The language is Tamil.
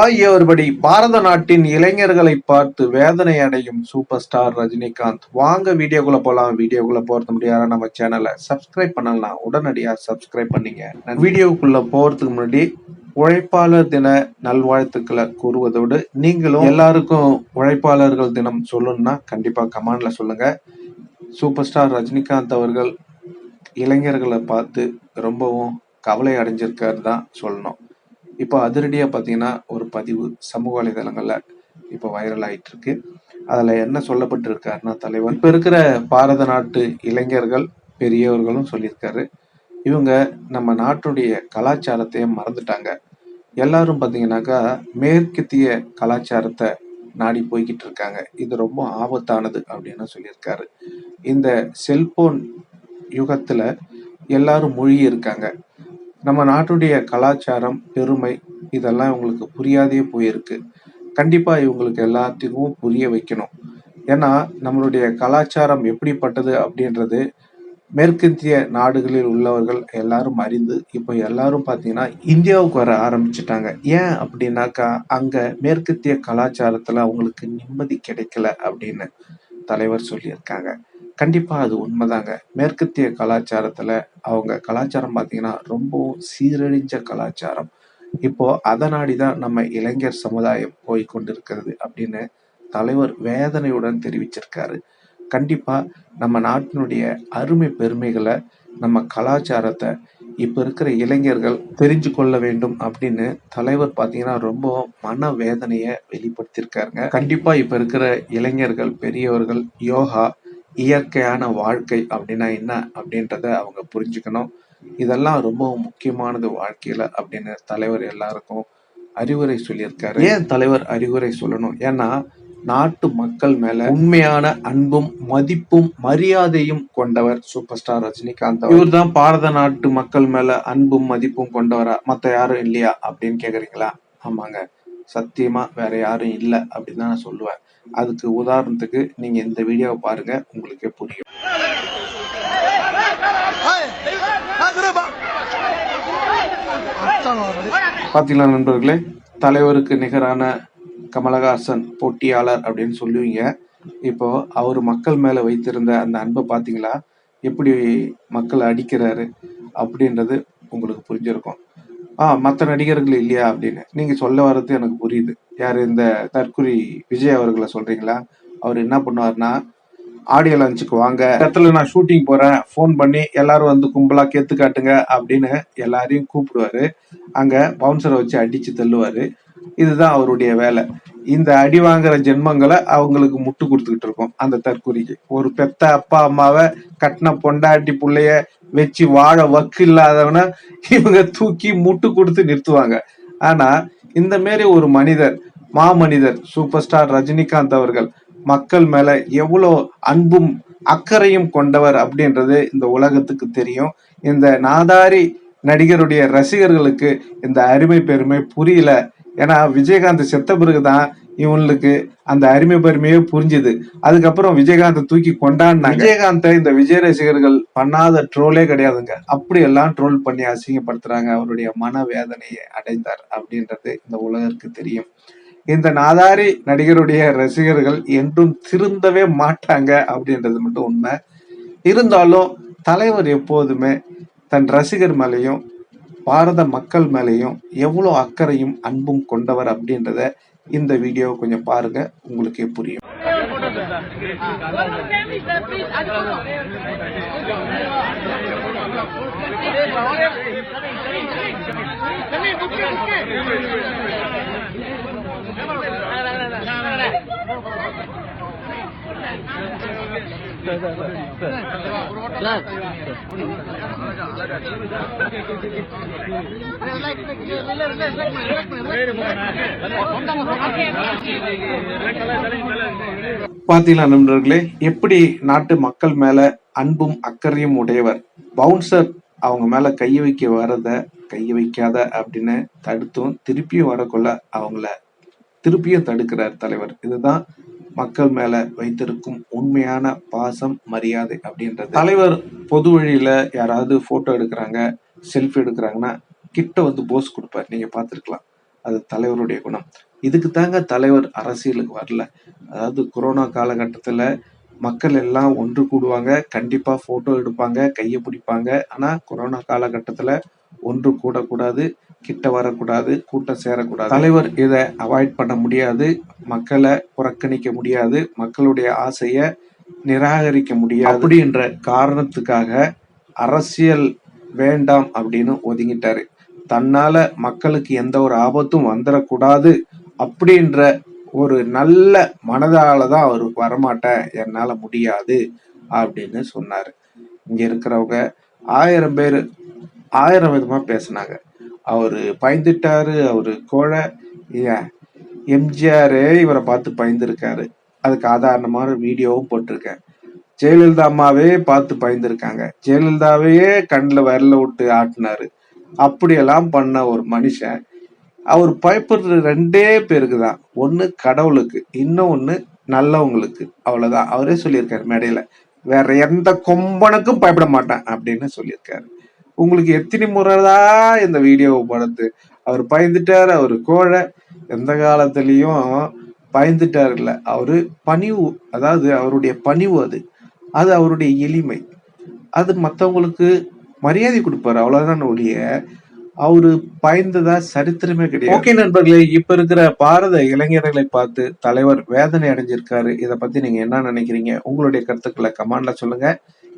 ஆகியவர்படி பாரத நாட்டின் இளைஞர்களை பார்த்து வேதனை அடையும் சூப்பர் ஸ்டார் ரஜினிகாந்த். வாங்க வீடியோக்குள்ள போலாம். வீடியோக்குள்ள போறது முடியாத நம்ம சேனலை சப்ஸ்கிரைப் பண்ணலாம் உடனடியா சப்ஸ்கிரைப் பண்ணீங்க. வீடியோக்குள்ள போறதுக்கு முன்னாடி உழைப்பாளர் தின நல்வாழ்த்துக்களை கூறுவதோடு நீங்களும் எல்லாருக்கும் உழைப்பாளர்கள் தினம் சொல்லணும்னா கண்டிப்பா கமெண்ட்ல சொல்லுங்க. சூப்பர் ஸ்டார் ரஜினிகாந்த் அவர்கள் இளைஞர்களை பார்த்து ரொம்பவும் கவலை அடைஞ்சிருக்காரு தான் சொல்லணும். இப்போ அதிரடியாக பார்த்தீங்கன்னா ஒரு பதிவு சமூக வலைதளங்களில் இப்போ வைரல் ஆயிட்டு இருக்கு அதில் என்ன சொல்லப்பட்டிருக்காருன்னா தலைவர் இப்போ இருக்கிற பாரத நாட்டு இளைஞர்கள் பெரியவர்களும் சொல்லியிருக்காரு. இவங்க நம்ம நாட்டுடைய கலாச்சாரத்தையே மறந்துட்டாங்க. எல்லாரும் பார்த்தீங்கன்னாக்கா மேற்கத்திய கலாச்சாரத்தை நாடி போய்கிட்டு இருக்காங்க. இது ரொம்ப ஆபத்தானது அப்படின்னு சொல்லியிருக்காரு. இந்த செல்போன் யுகத்தில் எல்லாரும் மூழ்கி இருக்காங்க. நம்ம நாட்டுடைய கலாச்சாரம் பெருமை இதெல்லாம் இவங்களுக்கு புரியாதே போயிருக்கு. கண்டிப்பா இவங்களுக்கு எல்லாத்துக்கும் புரிய வைக்கணும். ஏன்னா நம்மளுடைய கலாச்சாரம் எப்படிப்பட்டது அப்படின்றது மேற்கத்திய நாடுகளில் உள்ளவர்கள் எல்லாரும் அறிந்து இப்போ எல்லாரும் பார்த்தீங்கன்னா இந்தியாவுக்கு வர ஆரம்பிச்சிட்டாங்க. ஏன் அப்படின்னாக்கா அங்கே மேற்கத்திய கலாச்சாரத்தில் அவங்களுக்கு நிம்மதி கிடைக்கல அப்படின்னு. தலைவர் சொல்லியிருக்காங்க. கண்டிப்பா அது உண்மைதாங்க. மேற்கத்திய கலாச்சாரத்துல அவங்க கலாச்சாரம் பார்த்தீங்கன்னா ரொம்பவும் சீரழிஞ்ச கலாச்சாரம். இப்போ அதை நாடிதான் நம்ம இளைஞர் சமுதாயம் போய் கொண்டிருக்கிறது அப்படின்னு தலைவர் வேதனையுடன் தெரிவிச்சிருக்காரு. கண்டிப்பா நம்ம நாட்டினுடைய அருமை பெருமைகளை நம்ம கலாச்சாரத்தை இப்ப இருக்கிற இளைஞர்கள் தெரிஞ்சு கொள்ள வேண்டும் அப்படின்னு தலைவர் பாத்தீங்கன்னா ரொம்ப மன வேதனைய வெளிப்படுத்தியிருக்காருங்க. கண்டிப்பா இப்ப இருக்கிற இளைஞர்கள் பெரியவர்கள் யோகா இயற்கையான வாழ்க்கை அப்படின்னா என்ன அப்படின்றத அவங்க புரிஞ்சுக்கணும். இதெல்லாம் ரொம்ப முக்கியமானது வாழ்க்கையில அப்படின்னு தலைவர் எல்லாருக்கும் அறிவுரை சொல்லியிருக்காரு. ஏன் தலைவர் அறிவுரை சொல்லணும்? ஏன்னா நாட்டு மக்கள் மேல உண்மையான அன்பும் மதிப்பும் மரியாதையும் கொண்டவர் சூப்பர் ஸ்டார் ரஜினிகாந்த் இவர் தான் பாரத நாட்டு மக்கள் மேல அன்பும் மதிப்பும் கொண்டவரா? மத்த யாரும் இல்லையா? அப்படின்னு கேக்குறீங்களா? ஆமாங்க. சத்தியமா வேற யாரும் இல்ல அப்படின்னு தான் நான் சொல்லுவேன். அதுக்கு உதாரணத்துக்கு நீங்க இந்த வீடியோவை பாருங்க உங்களுக்கே புரியும். பாத்தீங்களா நண்பர்களே தலைவருக்கு நிகரான கமலஹாசன் போட்டியாளர் அப்படின்னு சொல்லுவீங்க. இப்போ அவர் மக்கள் மேல வைத்திருந்த அந்த அன்பை பாத்தீங்களா? எப்படி மக்களை அடிக்கிறாரு அப்படின்றது உங்களுக்கு புரிஞ்சிருக்கும். ஆ மற்ற நடிகர்கள் இல்லையா அப்படின்னு. நீங்க சொல்ல வர்றது எனக்கு புரியுது. யார் இந்த தற்குறி விஜய் அவர்களை சொல்றீங்களா? அவர் என்ன பண்ணுவார்னா ஆடியோ லான்ச்சுக்கு வாங்க இடத்துல நான் ஷூட்டிங் போறேன் ஃபோன் பண்ணி எல்லாரும் வந்து கும்பலா கேத்து காட்டுங்க அப்படின்னு எல்லாரையும் கூப்பிடுவாரு. அங்க பவுன்சரை வச்சு அடிச்சு தள்ளுவாரு. இதுதான் அவருடைய வேலை. இந்த அடி வாங்குற ஜென்மங்களை அவங்களுக்கு முட்டு கொடுத்துக்கிட்டு இருக்கோம் அந்த தற்குறிக்கு ஒரு பெத்த அப்பா அம்மாவை கட்டின பொண்டாட்டி பிள்ளைய வச்சு வாழ வக்கு இல்லாதவன இவங்க தூக்கி முட்டு கொடுத்து நிறுத்துவாங்க. ஆனா இந்த மாரி ஒரு மனிதர் மாமனிதர் சூப்பர் ஸ்டார் ரஜினிகாந்த் அவர்கள் மக்கள் மேல எவ்வளோ அன்பும் அக்கறையும் கொண்டவர் அப்படின்றது இந்த உலகத்துக்கு தெரியும். இந்த நாதாரி நடிகருடைய ரசிகர்களுக்கு இந்த அருமை பெருமை புரியல. ஏன்னா விஜயகாந்த் செத்த பிறகுதான் இவங்களுக்கு அந்த அருமை பெருமையே புரிஞ்சுது. அதுக்கப்புறம் விஜயகாந்த் தூக்கி கொண்டாடினாங்க. விஜயகாந்தை இந்த விஜய் ரசிகர்கள் பண்ணாத ட்ரோலே கிடையாதுங்க. அப்படி எல்லாம் ட்ரோல் பண்ணி அசிங்கப்படுத்துறாங்க. அவருடைய மன வேதனையை அடைந்தார் அப்படின்றது இந்த உலகிற்கு தெரியும். இந்த நாதாரி நடிகருடைய ரசிகர்கள் என்றும் திருந்தவே மாட்டாங்க அப்படின்றது மட்டும் உண்மை. இருந்தாலும் தலைவர் எப்போதுமே தன் ரசிகர் மேலேயும் பாரத மக்கள் மேலேயும் எவ்வளோ அக்கறையும் அன்பும் கொண்டவர் அப்படின்றத இந்த வீடியோவை கொஞ்சம் பாருங்க. உங்களுக்கே புரியும். பாத்தீங்களா நண்பர்களே எப்படி நாட்டு மக்கள் மேல அன்பும் அக்கறையும் உடையவர்? பவுன்சர் அவங்க மேல கை வைக்க வரத கை வைக்காத அப்படின்னு தடுத்தும் திருப்பியும் வரக்குள்ள அவங்கள திருப்பியும் தடுக்கிறார் தலைவர். இதுதான் மக்கள் மேல வைத்திருக்கும் உண்மையான பாசம் மரியாதை அப்படின்றது. தலைவர் பொது வழியில யாராவது போட்டோ எடுக்கிறாங்க செல்ஃபி எடுக்கிறாங்கன்னா கிட்ட வந்து போஸ் கொடுப்பார். நீங்க பார்த்துருக்கலாம். அது தலைவருடைய குணம். இதுக்கு தாங்க தலைவர் அரசியலுக்கு வரல. அதாவது கொரோனா காலகட்டத்தில் மக்கள் எல்லாம் ஒன்று கூடுவாங்க. கண்டிப்பாக ஃபோட்டோ எடுப்பாங்க கையை பிடிப்பாங்க. ஆனால் கொரோனா காலகட்டத்தில் ஒன்று கூடக்கூடாது கிட்ட வரக்கூடாது கூட்டம் சேரக்கூடாது. தலைவர் இதை அவாய்ட் பண்ண முடியாது மக்களை புறக்கணிக்க முடியாது மக்களுடைய ஆசைய நிராகரிக்க முடியாது. அப்படின்ற காரணத்துக்காக அரசியல் வேண்டாம் அப்படின்னு ஒதுங்கிட்டாரு. தன்னால மக்களுக்கு எந்த ஒரு ஆபத்தும் வந்துடக்கூடாது அப்படின்ற ஒரு நல்ல மனதால தான் அவர் வரமாட்டேன் என்னால முடியாது அப்படின்னு சொன்னாரு. இங்க இருக்கிறவங்க ஆயிரம் பேர் ஆயிரம் விதமா பேசினாங்க. அவரு பயந்துட்டாரு அவரு கோழை. ஏன் எம்ஜிஆரே இவரை பார்த்து பயந்துருக்காரு. அதுக்கு ஆதாரணமான வீடியோவும் போட்டிருக்கேன். ஜெயலலிதா அம்மாவே பார்த்து பயந்துருக்காங்க. ஜெயலலிதாவையே கண்ணில் விரல விட்டு ஆட்டினாரு. அப்படியெல்லாம் பண்ண ஒரு மனுஷன். அவர் பயப்படுற ரெண்டே பேருக்கு தான். ஒன்று கடவுளுக்கு இன்னொன்று நல்லவங்களுக்கு. அவ்வளோதான் அவரே சொல்லியிருக்காரு மேடையில். வேற எந்த கொம்பனுக்கும் பயப்பட மாட்டேன் அப்படின்னு சொல்லியிருக்காரு. உங்களுக்கு எத்தனை முறைதான் இந்த வீடியோவை படுத்து? அவர் பயந்துட்டார் அவர் கோழை. எந்த காலத்துலயும் பயந்துட்டார் இல்ல அவரு பணிவு அதாவது அவருடைய பணிவு அது. அது அவருடைய எளிமை. அது மத்தவங்களுக்கு மரியாதை கொடுப்பாரு அவ்வளவுதான் ஒழிய. அவரு பயந்ததா சரித்திரமே கிடையாது. ஓகே நண்பர்களே இப்ப இருக்கிற பாரத இளைஞர்களை பார்த்து தலைவர் வேதனை அடைஞ்சிருக்காரு. இதை பத்தி நீங்க என்ன நினைக்கிறீங்க? உங்களுடைய கருத்துக்களை கமாண்ட்ல சொல்லுங்க.